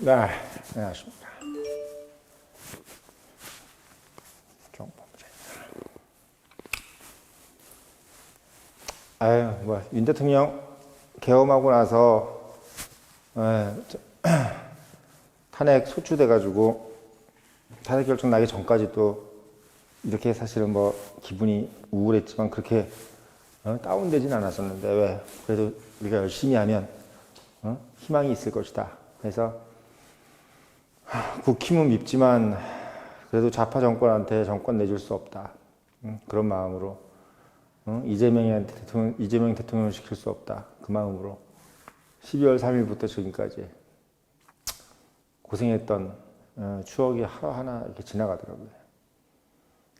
네, 안녕하십니까. 정법자입니다. 아유, 뭐, 윤 대통령 계엄하고 나서, 에, 저, 탄핵 소추돼가지고, 탄핵 결정 나기 전까지도 이렇게 사실은 뭐, 기분이 우울했지만 그렇게 어, 다운되진 않았었는데, 왜? 그래도 우리가 열심히 하면, 어? 희망이 있을 것이다. 그래서, 국힘은 밉지만 그래도 좌파 정권한테 정권 내줄 수 없다. 응? 그런 마음으로 응? 이재명한테 대통령, 이재명 대통령을 시킬 수 없다. 그 마음으로 12월 3일부터 지금까지 고생했던 어, 추억이 하나하나 이렇게 지나가더라고요.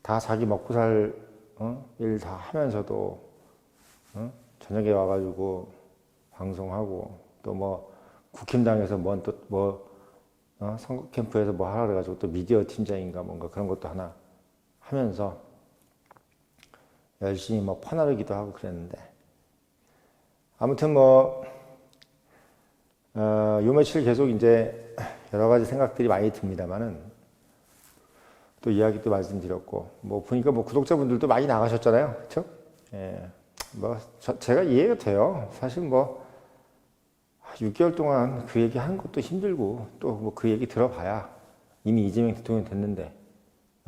다 자기 먹고 살일다 하면서도 어? 저녁에 와가지고 방송하고 또 뭐 국힘당에서 뭔 또뭐 어, 선거 캠프에서 뭐 하라 그래가지고 또 미디어 팀장인가 뭔가 그런 것도 하나 하면서 열심히 뭐 퍼나르기도 하고 그랬는데 아무튼 뭐 어, 요 며칠 계속 이제 여러 가지 생각들이 많이 듭니다만은 또 이야기도 말씀드렸고 뭐 보니까 뭐 구독자분들도 많이 나가셨잖아요, 그렇죠? 예, 뭐 저, 제가 이해가 돼요. 사실 뭐 6개월 동안 그 얘기 한 것도 힘들고 또 뭐 그 얘기 들어봐야 이미 이재명 대통령 됐는데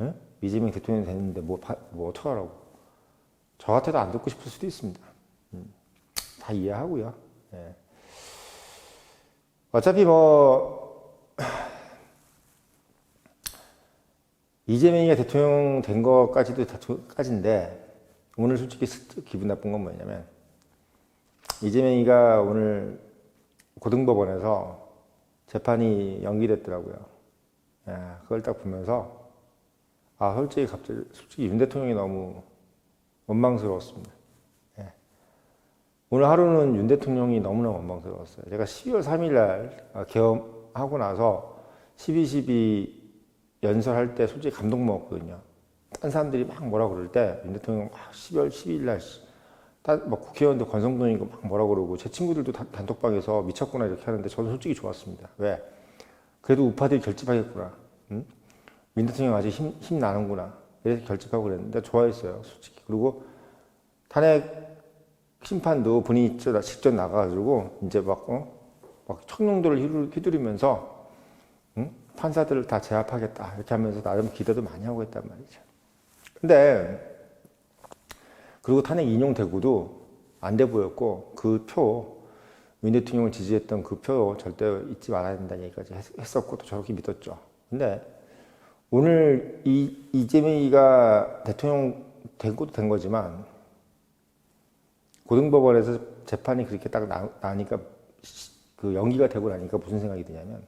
에? 이재명 대통령 됐는데 뭐, 바, 뭐 어떡하라고 저 같아도 안 듣고 싶을 수도 있습니다 음, 다 이해하고요 예. 어차피 뭐 이재명이 대통령 된 것까지도 다까지인데 오늘 솔직히 기분 나쁜 건 뭐냐면 이재명이가 오늘 고등법원에서 재판이 연기됐더라고요. 예, 그걸 딱 보면서 아 솔직히 갑자기 솔직히 윤 대통령이 너무 원망스러웠습니다. 예. 오늘 하루는 윤 대통령이 너무나 원망스러웠어요. 제가 12월 3일 날 아, 개엄하고 나서 12, 12 연설할 때 솔직히 감동 먹었거든요. 딴 사람들이 막 뭐라 그럴 때 윤 대통령 12월 12일 날 뭐 국회의원도 권성동이고 막 뭐라 그러고 제 친구들도 다, 단톡방에서 미쳤구나 이렇게 하는데 저는 솔직히 좋았습니다. 왜? 그래도 우파들이 결집하겠구나. 응? 민 대통령 아직 힘, 힘 나는구나. 이래서 결집하고 그랬는데 좋아했어요. 솔직히. 그리고 탄핵 심판도 본인이 직접 나가가지고 이제 막, 어? 막 청룡도를 휘두르면서 응? 판사들을 다 제압하겠다. 이렇게 하면서 나름 기대도 많이 하고 있단 말이죠. 근데 그리고 탄핵 인용되고도 안 돼 보였고 그 표, 윤 대통령을 지지했던 그 표 절대 잊지 말아야 된다는 얘기까지 했었고 또 저렇게 믿었죠. 근데 오늘 이 이재명이가 대통령 된 것도 된 거지만 고등법원에서 재판이 그렇게 딱 나, 나니까 그 연기가 되고 나니까 무슨 생각이 드냐면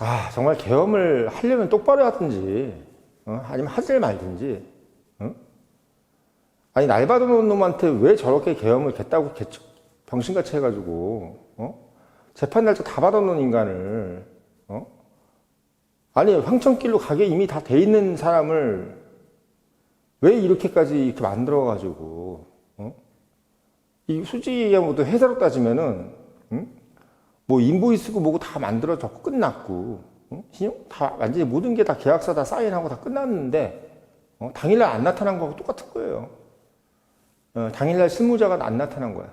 아 정말 계엄을 하려면 똑바로 하든지 어? 아니면 하질 말든지 아니 날 받아놓은 놈한테 왜 저렇게 계엄을 겠다고 병신같이 해가지고 어? 재판 날짜 다 받아놓은 인간을 어? 아니 황천길로 가게 이미 다 돼 있는 사람을 왜 이렇게까지 이렇게 만들어가지고 어? 이 솔직히 얘기하면 또 회사로 따지면은 응? 뭐 인보이스고 뭐고 다 만들어졌고 끝났고 어? 신용 다 완전히 모든 게 다 계약서 다 사인하고 다 끝났는데 어? 당일날 안 나타난 거하고 똑같은 거예요. 어, 당일날 실무자가 안 나타난 거야.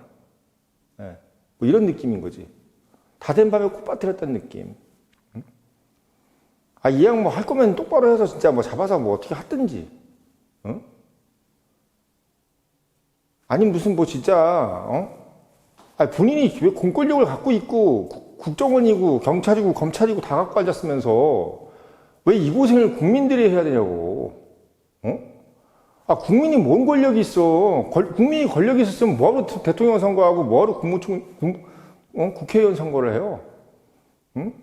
예, 뭐 이런 느낌인 거지. 다 된 밤에 코 빠뜨렸다는 느낌. 응? 아, 이양 뭐 할 거면 똑바로 해서 진짜 뭐 잡아서 뭐 어떻게 하든지. 응? 아니, 무슨 뭐 진짜, 어? 아니, 본인이 왜 공권력을 갖고 있고, 국정원이고, 경찰이고, 검찰이고 다 갖고 앉았으면서, 왜 이 고생을 국민들이 해야 되냐고. 어? 아, 국민이 뭔 권력이 있어. 걸, 국민이 권력이 있었으면 뭐하러 대통령 선거하고 뭐하러 국무총, 국, 어? 국회의원 선거를 해요? 응?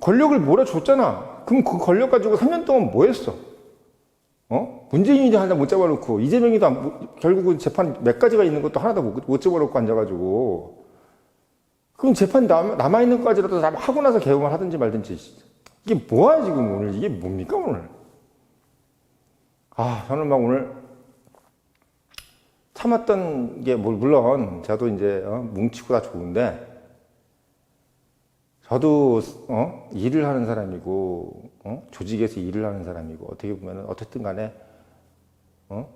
권력을 몰아줬잖아. 그럼 그 권력 가지고 3년 동안 뭐 했어? 어? 문재인이 하나 못 잡아놓고, 이재명이도 안, 결국은 재판 몇 가지가 있는 것도 하나도 못, 못 잡아놓고 앉아가지고. 그럼 재판 남, 남아있는 까지라도 다 하고 나서 개엄을 하든지 말든지. 이게 뭐야, 지금 오늘? 이게 뭡니까, 오늘? 아, 저는 막 오늘 참았던 게, 뭐 물론, 저도 이제, 어, 뭉치고 다 좋은데, 저도 어? 일을 하는 사람이고 어? 조직에서 일을 하는 사람이고 어떻게 보면 어쨌든 간에 어?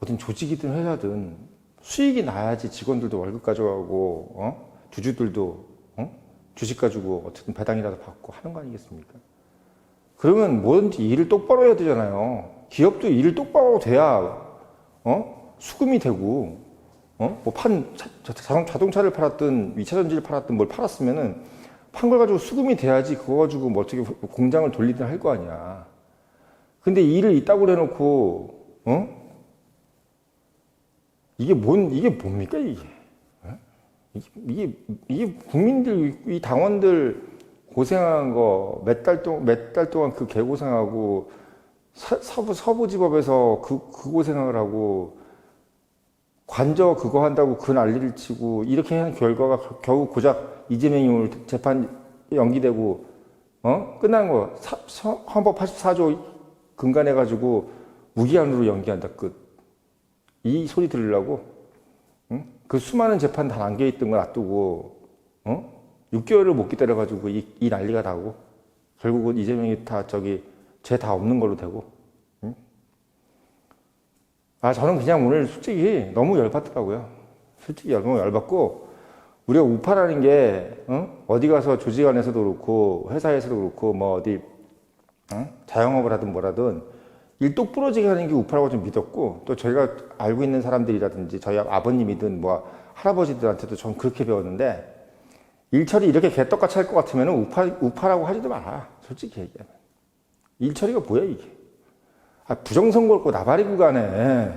어떤 조직이든 회사든 수익이 나야지 직원들도 월급 가져가고 어? 주주들도 어? 주식 가지고 어쨌든 배당이라도 받고 하는 거 아니겠습니까? 그러면 뭐든지 일을 똑바로 해야 되잖아요. 기업도 일을 똑바로 돼야 어? 수금이 되고 어? 뭐판 자동차를 팔았든 위차 전지를 팔았든 뭘 팔았으면은 판 걸 가지고 수금이 돼야지 그거 가지고 뭐 어떻게 공장을 돌리든 할 거 아니야. 근데 일을 이따구로 해놓고 어? 이게 뭔 이게 뭡니까 이게? 어? 이게 이게, 국민들 이 당원들 고생한 거 몇 달 동안 몇 달 동안 그 개고생하고 서, 서부 서부지법에서 그, 그 고생을 하고 관저 그거 한다고 그 난리를 치고 이렇게 한 결과가 겨우 고작 이재명이 오늘 재판 연기되고 어? 끝난 거. 사, 서- 헌법 84조 근간해 가지고 무기한으로 연기한다 끝. 이 소리 들으려고 응? 그 수많은 재판 다 남겨 있던 거 놔두고 어? 6개월을 못 기다려 가지고 이, 이 난리가 나고 결국은 이재명이 다 저기 죄 다 없는 걸로 되고 아, 저는 그냥 오늘 솔직히 너무 열받더라고요. 솔직히 너무 열받고, 우리가 우파라는 게, 어? 디 가서 조직 안에서도 그렇고, 회사에서도 그렇고, 뭐 어디, 어? 자영업을 하든 뭐라든, 일 똑부러지게 하는 게 우파라고 좀 믿었고, 또 저희가 알고 있는 사람들이라든지, 저희 아버님이든 뭐 할아버지들한테도 전 그렇게 배웠는데, 일처리 이렇게 개떡같이 할 것 같으면 우파, 우파라고 하지도 마라. 솔직히 얘기하면. 일처리가 뭐야, 이게. 아, 부정선거를 고 나발이 구간에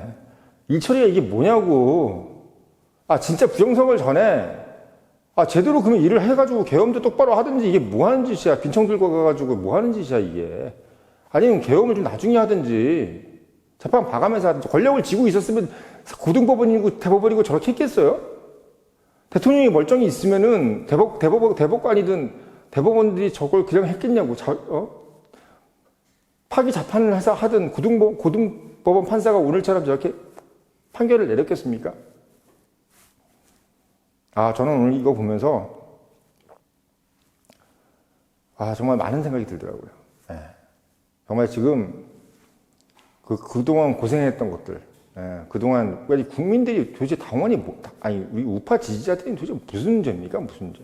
일처리가 이게 뭐냐고. 아, 진짜 부정선거를 전에 아, 제대로 그러면 일을 해가지고 계엄도 똑바로 하든지 이게 뭐 하는 짓이야. 빈청 들고 가가지고 뭐 하는 짓이야, 이게. 아니면 계엄을 좀 나중에 하든지 재판 봐가면서 하든지 권력을 쥐고 있었으면 고등법원이고 대법원이고 저렇게 했겠어요? 대통령이 멀쩡히 있으면은 대법, 대법, 대법관이든 대법원들이 저걸 그냥 했겠냐고. 자, 어? 파기 해서 하든 고등법, 고등법원 판사가 오늘처럼 저렇게 판결을 내렸겠습니까? 아, 저는 오늘 이거 보면서 아, 정말 많은 생각이 들더라고요. 예. 정말 지금 그, 그동안 고생했던 것들, 예. 그동안 왜 국민들이 도대체 당원이 뭐, 아니, 우리 우파 지지자들이 도대체 무슨 죄입니까? 무슨 죄?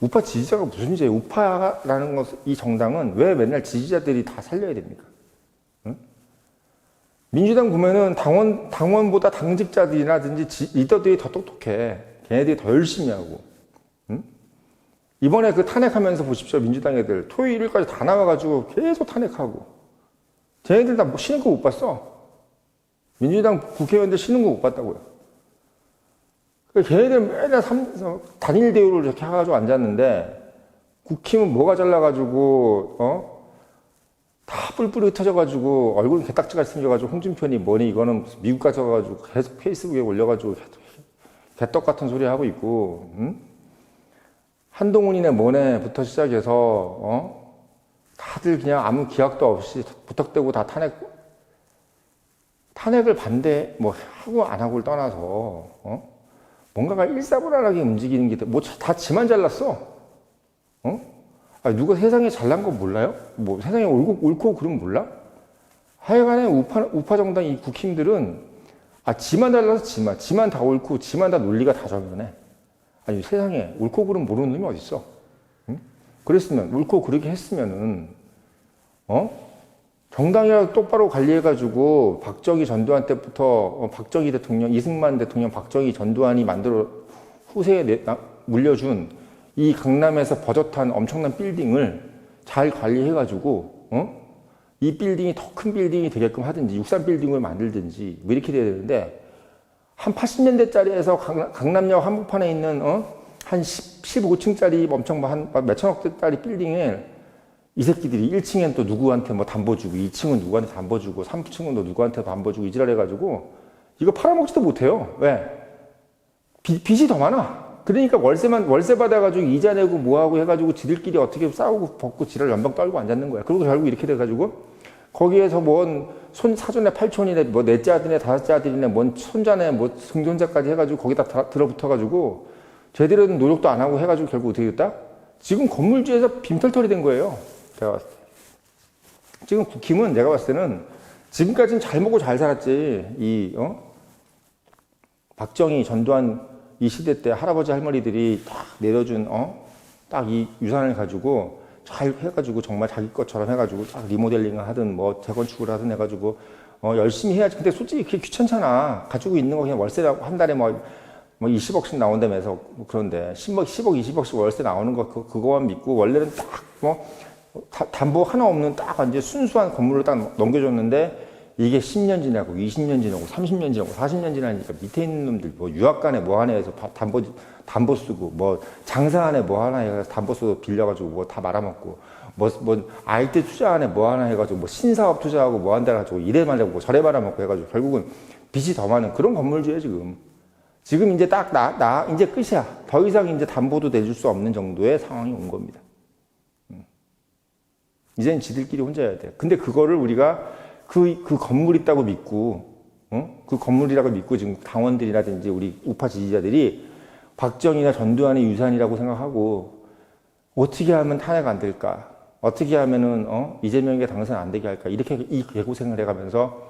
우파 지지자가 무슨 죄? 우파라는 것, 이 정당은 왜 맨날 지지자들이 다 살려야 됩니까? 응? 민주당 보면은 당원, 당원보다 당직자들이라든지 지- 리더들이 더 똑똑해. 걔네들이 더 열심히 하고. 응? 이번에 그 탄핵하면서 보십시오. 민주당 애들. 토요일, 일까지 다 나와가지고 계속 탄핵하고. 쟤네들 다 뭐 쉬는 거 못 봤어. 민주당 국회의원들 쉬는 거 못 봤다고요. 그 걔네들 맨날 삼, 단일 대우를 이렇게 해가지고 앉았는데 국힘은 뭐가 잘나가지고 어? 다 뿔뿔이 흩어져가지고 얼굴 개딱지가 생겨가지고 홍준표니 뭐니 이거는 미국 가서 가지고 계속 페이스북에 올려가지고 개떡 같은 소리 하고 있고 응? 한동훈이네 뭐네부터 시작해서 어? 다들 그냥 아무 기약도 없이 부탁되고 다 탄핵 탄핵을 반대 뭐 하고 안 하고를 떠나서 어? 뭔가가 일사불란하게 움직이는 게 뭐 다 지만 잘났어. 어? 아 누가 세상에 잘난 거 몰라요? 뭐 세상에 옳고, 옳고 그럼 몰라? 하여간에 우파, 우파 정당 이 국힘들은 아 지만 잘나서 지만 지만 다 옳고 지만 다 논리가 다 정연해. 아니 세상에 옳고 그름 모르는 놈이 어딨어? 응? 그랬으면 옳고 그렇게 했으면은 어? 정당이라도 똑바로 관리해가지고 박정희 전두환 때부터 어, 박정희 대통령, 이승만 대통령, 박정희 전두환이 만들어 후세에 내- 나- 물려준 이 강남에서 버젓한 엄청난 빌딩을 잘 관리해가지고 어? 이 빌딩이 더 큰 빌딩이 되게끔 하든지 63 빌딩을 만들든지 뭐 이렇게 돼야 되는데 한 80년대짜리에서 강남 역 한복판에 있는 어? 한 10, 15층짜리 엄청 한 몇천억 대짜리 빌딩을 이 새끼들이 1층엔 또 누구한테 뭐 담보 주고 2층은 누구한테 담보 주고 3층은 또 누구한테 담보 주고 이지랄 해가지고 이거 팔아먹지도 못해요. 왜? 빚, 빚이 더 많아. 그러니까 월세만 월세 받아가지고 이자 내고 뭐하고 해가지고 지들끼리 어떻게 싸우고 벗고 지랄 연방 떨고 앉았는 거야. 그리고 결국 이렇게 돼가지고 거기에서 뭔 손 사돈의 팔촌이네 뭐 넷째 아들이네 다섯째 아들이네 뭔 손자네 뭐 승존자까지 해가지고 거기다 다 들어붙어가지고 제대로 된 노력도 안 하고 해가지고 결국 어떻게 됐다? 지금 건물주에서 빈털털이 된 거예요. 제가 봤을 때. 지금 국힘은 내가 봤을 때는 지금까지는 잘 먹고 잘 살았지. 이, 어? 박정희, 전두환 이 시대 때 할아버지 할머니들이 딱 내려준, 어? 딱 이 유산을 가지고 잘 해가지고 정말 자기 것처럼 해가지고 딱 리모델링을 하든 뭐 재건축을 하든 해가지고 어, 열심히 해야지. 근데 솔직히 그게 귀찮잖아. 가지고 있는 거 그냥 월세 한 달에 뭐, 뭐 20억씩 나온다면서 뭐 그런데 10억, 10억, 20억씩 월세 나오는 거 그, 그거만 믿고 원래는 딱 뭐 담보 하나 없는 딱 완전 순수한 건물을 딱 넘겨줬는데 이게 10년 지나고 20년 지나고 30년 지나고 40년 지나니까 밑에 있는 놈들 뭐 유학간에 뭐 하나 해서 바- 담보 담보 쓰고 뭐 장사 안에 뭐 하나 해서 담보 쓰고 빌려가지고 뭐 다 말아먹고 뭐, 뭐 IT 투자 안에 뭐 하나 해가지고 뭐 신사업 투자하고 뭐 한다 해가지고 이래 말하고 저래 말아먹고 해가지고 결국은 빚이 더 많은 그런 건물주에 지금 지금 이제 딱나나 이제 끝이야 더 이상 이제 담보도 내줄 수 없는 정도의 상황이 온 겁니다. 이제는 지들끼리 혼자 해야 돼. 근데 그거를 우리가 그, 그 건물 있다고 믿고, 어? 그 건물이라고 믿고 지금 당원들이라든지 우리 우파 지지자들이 박정희나 전두환의 유산이라고 생각하고 어떻게 하면 탄핵 안 될까? 어떻게 하면은, 어? 이재명이 당선 안 되게 할까? 이렇게 이 개고생을 해가면서,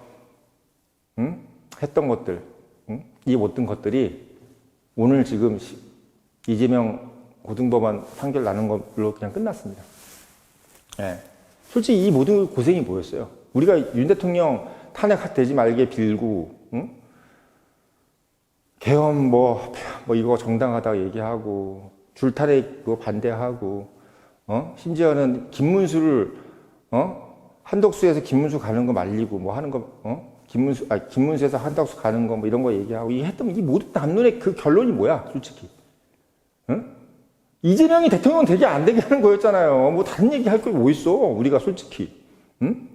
응? 했던 것들, 응? 이 모든 것들이 오늘 지금 시- 이재명 고등법원 판결 나는 걸로 그냥 끝났습니다. 예. 솔직히 이 모든 고생이 뭐였어요? 우리가 윤 대통령 탄핵되지 말게 빌고, 응? 개헌 뭐, 뭐 이거 정당하다 얘기하고, 줄탄핵 그거 반대하고, 어? 심지어는 김문수를, 어? 한덕수에서 김문수 가는 거 말리고, 뭐 하는 거, 어? 김문수, 아, 김문수에서 한덕수 가는 거 뭐 이런 거 얘기하고, 이 했던 이 모든 남론의 그 결론이 뭐야, 솔직히. 응? 이재명이 대통령 되게 안 되게 하는 거였잖아요. 뭐 다른 얘기 할 거 뭐 있어? 우리가 솔직히. 응?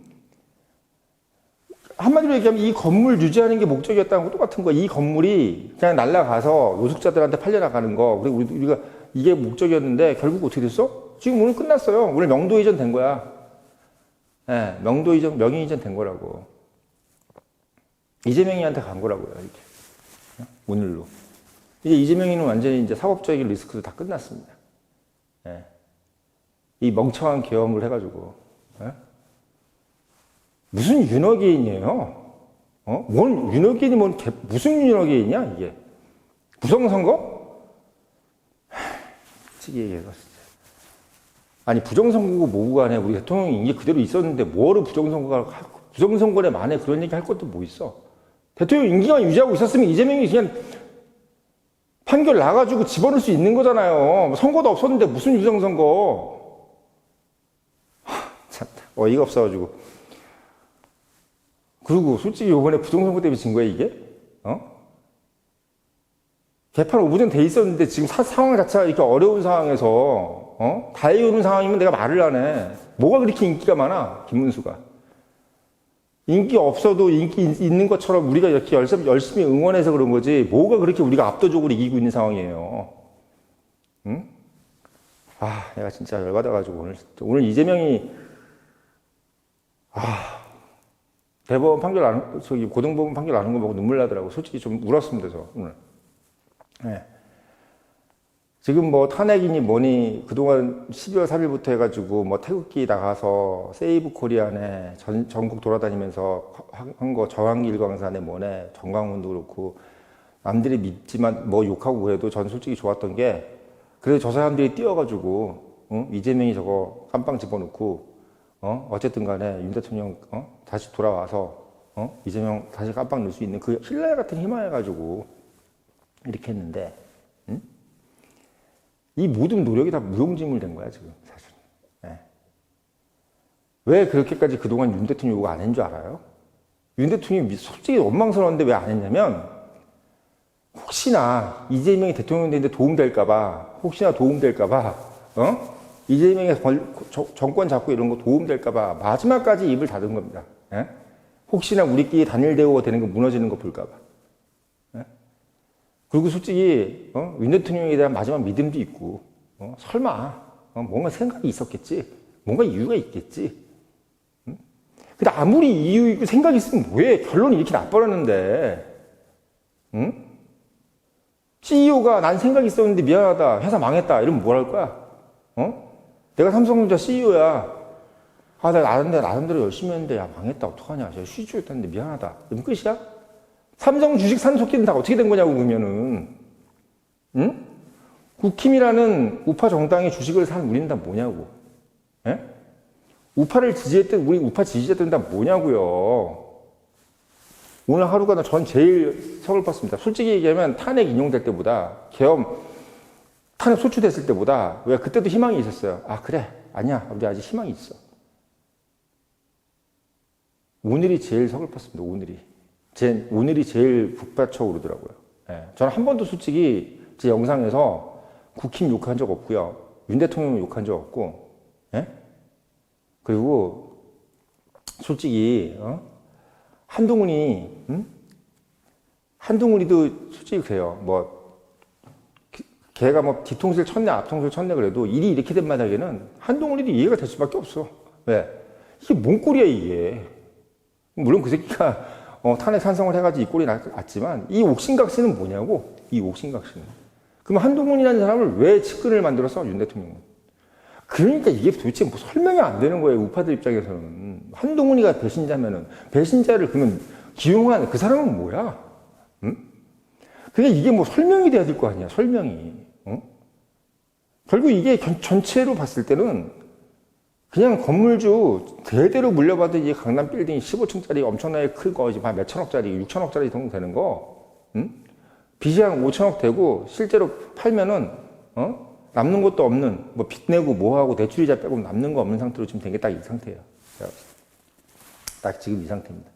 한마디로 얘기하면 이 건물 유지하는 게 목적이었다는 거 똑같은 거야. 이 건물이 그냥 날라가서 노숙자들한테 팔려나가는 거. 그리고 우리- 우리가 이게 목적이었는데 결국 어떻게 됐어? 지금 오늘 끝났어요. 오늘 명도 이전 된 거야. 예, 명도 이전, 명의 이전 된 거라고. 이재명이한테 간 거라고요, 이렇게. 오늘로. 이제 이재명이는 완전히 이제 사법적인 리스크도 다 끝났습니다. 예. 이 멍청한 계엄을 해가지고. 예? 무슨 윤호개인이에요? 어? 뭔 윤호개인이 뭔 개- 무슨 윤호개인이야 이게? 부정선거? 하, 솔직히 얘기해서. 아니 부정선거고 뭐고 간에 우리 대통령이 이게 그대로 있었는데 뭐로 부정선거가 할- 부정선거에 만에 그런 얘기 할 것도 뭐 있어? 대통령 임기만 유지하고 있었으면 이재명이 그냥 판결 나가지고 집어넣을 수 있는 거잖아요. 뭐 선거도 없었는데 무슨 유정선거. 하, 참, 어이가 없어가지고. 그리고 솔직히 이번에 부정선거 때문에 진 거야, 이게? 어? 개판 오부전 돼 있었는데 지금 사- 상황 자체가 이렇게 어려운 상황에서, 어? 다 해 오는 상황이면 내가 말을 안 해. 뭐가 그렇게 인기가 많아, 김문수가. 인기 없어도 인기 있- 있는 것처럼 우리가 이렇게 열심히, 응원해서 그런 거지, 뭐가 그렇게 우리가 압도적으로 이기고 있는 상황이에요. 응? 아, 내가 진짜 열받아가지고 오늘, 오늘 이재명이, 아, 대법원 판결 안, 저기 고등법원 판결 나는 거 보고 눈물 나더라고. 솔직히 좀 울었습니다, 저 오늘. 네. 지금 뭐 탄핵이니 뭐니 그동안 12월 3일부터 해가지고 뭐 태극기 나가서 세이브 코리안에 전, 전국 돌아다니면서 한 거 저항길 광산에 뭐네 정광훈도 그렇고 남들이 믿지만 뭐 욕하고 그래도 전 솔직히 좋았던 게 그래도 저 사람들이 뛰어가지고 응? 이재명이 저거 깜빵 집어넣고 어? 어쨌든 간에 윤 대통령 어? 다시 돌아와서 어? 이재명 다시 깜빵 넣을 수 있는 그 힐날 같은 희망해가지고 이렇게 했는데 이 모든 노력이 다 무용지물 된 거야, 지금, 사실. 예. 왜 그렇게까지 그동안 윤 대통령이 요구 안 했는 줄 알아요? 윤 대통령이 솔직히 원망스러운데 왜 안 했냐면, 혹시나 이재명이 대통령 되는데 도움될까봐, 혹시나 도움될까봐, 어? 이재명이 정권 잡고 이런 거 도움될까봐 마지막까지 입을 닫은 겁니다. 예? 혹시나 우리끼리 단일 대우가 되는 거 무너지는 거 볼까봐. 그리고 솔직히 어? 윤 대통령에 대한 마지막 믿음도 있고 어? 설마 어? 뭔가 생각이 있었겠지 뭔가 이유가 있겠지 응? 근데 아무리 이유 있고 생각이 있으면 뭐해 결론이 이렇게 나버렸는데 응? CEO가 난 생각이 있었는데 미안하다. 회사 망했다. 이러면 뭘 할 거야? 어? 내가 삼성전자 CEO야. 아, 내가 나름대로, 나름대로 열심히 했는데, 야, 망했다. 어떡하냐. 제가 쉬지 못했는데 미안하다. 그럼 끝이야? 삼성 주식 산 속기는 다 어떻게 된 거냐고, 그러면은. 응? 국힘이라는 우파 정당의 주식을 산 우리는 다 뭐냐고. 예? 우파를 지지했던, 우리 우파 지지자들은 다 뭐냐고요. 오늘 하루가 전 제일 서글펐습니다. 솔직히 얘기하면 탄핵 인용될 때보다, 계엄, 탄핵 소추됐을 때보다, 왜 그때도 희망이 있었어요. 아, 그래. 아니야. 우리 아직 희망이 있어. 오늘이 제일 서글펐습니다. 오늘이. 제, 오늘이 제일 북받쳐 오르더라고요. 예. 저는 한 번도 솔직히 제 영상에서 국힘 욕한 적 없고요. 윤 대통령 욕한 적 없고, 예? 그리고 솔직히 어? 한동훈이 응? 한동훈이도 솔직히 그래요. 뭐 기- 걔가 뭐 뒤통수를 쳤네 앞통수를 쳤네 그래도 일이 이렇게 된 마당에는 한동훈이도 이해가 될 수밖에 없어. 왜? 이게 뭔 꼴이야 이게. 물론 그 새끼가 어, 탄핵 찬성을 해가지고 이 꼴이 났, 났지만 이 옥신각신은 뭐냐고 이 옥신각신은. 그럼 한동훈이라는 사람을 왜 측근을 만들어서 윤 대통령은? 그러니까 이게 도대체 뭐 설명이 안 되는 거예요 우파들 입장에서는 한동훈이가 배신자면은 배신자를 그러면 기용한 그 사람은 뭐야? 응? 그게 이게 뭐 설명이 돼야 될 거 아니야 설명이. 어? 결국 이게 전- 전체로 봤을 때는 그냥 건물주 대대로 물려받은 이 강남 빌딩 15층짜리 엄청나게 큰 거, 이제 한 몇천억짜리, 6천억짜리 정도 되는 거, 응? 빚이 한 5천억 되고 실제로 팔면은 어? 남는 것도 없는 뭐 빚 내고 뭐 하고 대출이자 빼고 남는 거 없는 상태로 지금 된 게 딱 이 상태예요. 딱 지금 이 상태입니다.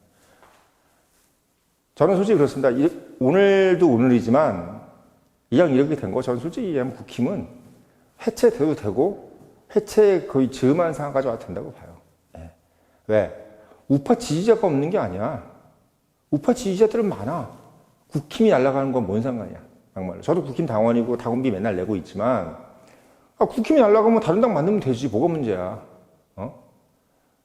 저는 솔직히 그렇습니다. 이- 오늘도 오늘이지만 이왕 이렇게 된 거 저는 솔직히 얘기하면 국힘은 해체돼도 되고 해체 거의 즈음한 상황까지 와도 된다고 봐요. 예. 왜? 우파 지지자가 없는 게 아니야. 우파 지지자들은 많아. 국힘이 날아가는 건 뭔 상관이야. 정말로. 저도 국힘 당원이고 당원비 맨날 내고 있지만 아, 국힘이 날아가면 다른 당 만들면 되지. 뭐가 문제야. 어?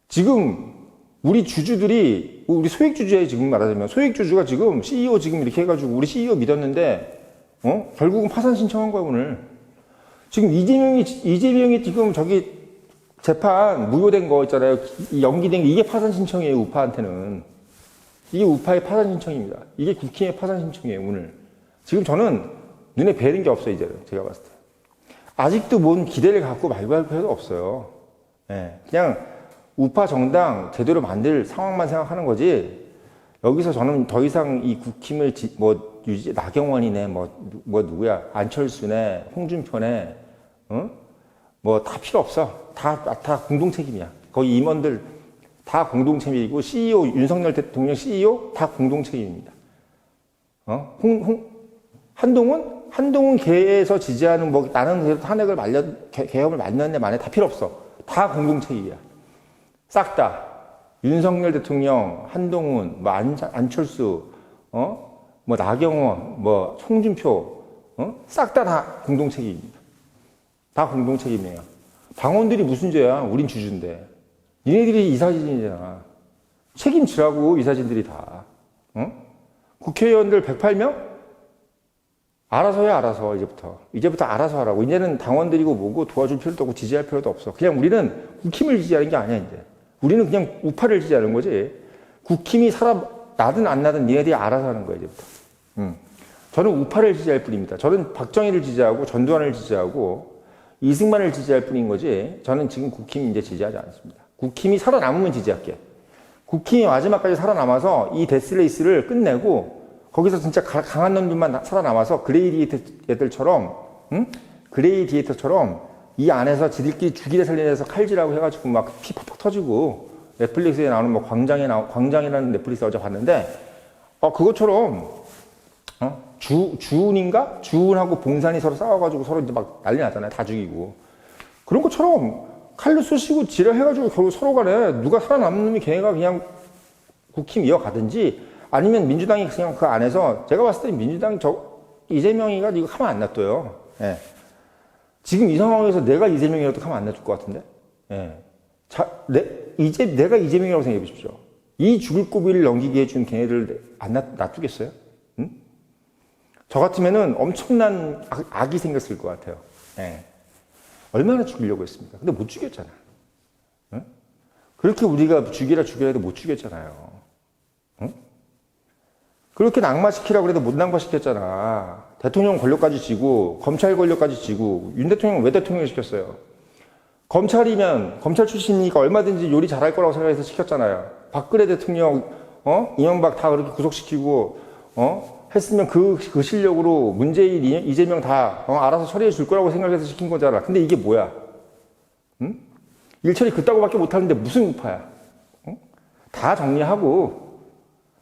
지금 우리 주주들이 우리 소액 주주에 지금 말하자면 소액 주주가 지금 CEO 지금 이렇게 해가지고 우리 CEO 믿었는데 어? 결국은 파산 신청한 거야 오늘. 지금 이재명이 이재명이 지금 저기 재판 무효된 거 있잖아요. 이 연기된 게 이게 파산 신청이에요 우파한테는. 이게 우파의 파산 신청입니다. 이게 국힘의 파산 신청이에요 오늘. 지금 저는 눈에 뵈는 게 없어요 이제는 제가 봤을 때. 아직도 뭔 기대를 갖고 필요도 없어요. 예, 그냥 우파 정당 제대로 만들 상황만 생각하는 거지. 여기서 저는 더 이상 이 국힘을 지- 뭐 유지 나경원이네 뭐, 누- 뭐 누구야 안철수네 홍준표네 어? 뭐 다 필요 없어. 다 다 공동 책임이야. 거기 임원들 다 공동 책임이고 CEO 윤석열 대통령 CEO 다 공동 책임입니다. 어? 홍, 홍, 한동훈 한동훈 계에서 지지하는 뭐 나는 탄핵을 말려 개- 개혁을 말렸네 만에 다 필요 없어. 다 공동 책임이야. 싹 다. 윤석열 대통령, 한동훈, 뭐 안, 안철수, 어? 뭐 나경원, 뭐 송준표, 어? 싹 다 다 공동 책임입니다. 다 공동 책임이에요. 당원들이 무슨 죄야? 우린 주주인데. 니네들이 이사진이잖아. 책임지라고 이사진들이 다. 어? 국회의원들 108명? 알아서 해, 알아서, 이제부터. 이제부터 알아서 하라고. 이제는 당원들이고 뭐고 도와줄 필요도 없고 지지할 필요도 없어. 그냥 우리는 국힘을 지지하는 게 아니야, 이제. 우리는 그냥 우파를 지지하는 거지. 국힘이 살아, 나든 안 나든 니네들이 알아서 하는 거야, 이제부터. 음. 저는 우파를 지지할 뿐입니다. 저는 박정희를 지지하고 전두환을 지지하고 이승만을 지지할 뿐인 거지. 저는 지금 국힘 이제 지지하지 않습니다. 국힘이 살아남으면 지지할게. 국힘이 마지막까지 살아남아서 이 데스레이스를 끝내고 거기서 진짜 가- 강한 놈들만 나- 살아남아서 그레이 디에이터 애들처럼 응? 그레이 디에이터처럼 이 안에서 지들끼리 죽이려 살리려서 칼질하고 해가지고 막 피 팍팍 터지고 넷플릭스에 나오는 뭐 광장에 나 광장이라는 넷플릭스 어제 봤는데 어 그것처럼 어? 주 주운인가 주운하고 봉산이 서로 싸워가지고 서로 이제 막 난리 났잖아요 다 죽이고 그런 것처럼 칼로 쑤시고 지랄해가지고 결국 서로 간에 누가 살아남는 놈이 걔가 그냥 국힘 이어가든지 아니면 민주당이 그냥 그 안에서 제가 봤을 때 민주당 저 이재명이가 이거 가만 안 놔둬요. 예. 지금 이 상황에서 내가 이재명이라도 가만 안 놔둘 것 같은데. 예. 자, 내, 이제 내가 이재명이라고 생각해 보십시오. 이 죽을 고비를 넘기게 해준 걔네들 안 놔, 놔두겠어요? 응? 저 같으면은 엄청난 악- 악이 생겼을 것 같아요. 예. 얼마나 죽이려고 했습니까? 근데 못 죽였잖아. 응? 그렇게 우리가 죽이라 죽여야 해도 못 죽였잖아요. 응? 그렇게 낙마시키라고 해도 못 낙마시켰잖아. 대통령 권력까지 쥐고, 검찰 권력까지 쥐고, 윤 대통령 왜 대통령 시켰어요? 검찰이면, 검찰 출신이니까 얼마든지 요리 잘할 거라고 생각해서 시켰잖아요. 박근혜 대통령, 어? 이명박 다 그렇게 구속시키고, 어? 했으면 그, 그 실력으로 문재인, 이- 이재명 다, 어? 알아서 처리해 줄 거라고 생각해서 시킨 거잖아. 근데 이게 뭐야? 응? 일처리 그따구밖에 못하는데 무슨 우파야? 응? 다 정리하고,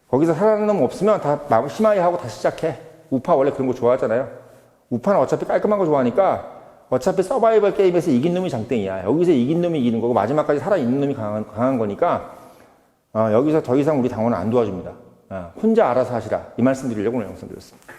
거기서 살아남는 놈 없으면 다 심하게 하고 다시 시작해. 우파 원래 그런 거 좋아하잖아요. 우파는 어차피 깔끔한 거 좋아하니까 어차피 서바이벌 게임에서 이긴 놈이 장땡이야. 여기서 이긴 놈이 이기는 거고 마지막까지 살아있는 놈이 강한, 강한 거니까 어, 여기서 더 이상 우리 당원은 안 도와줍니다. 어, 혼자 알아서 하시라. 이 말씀 드리려고 오늘 영상 드렸습니다.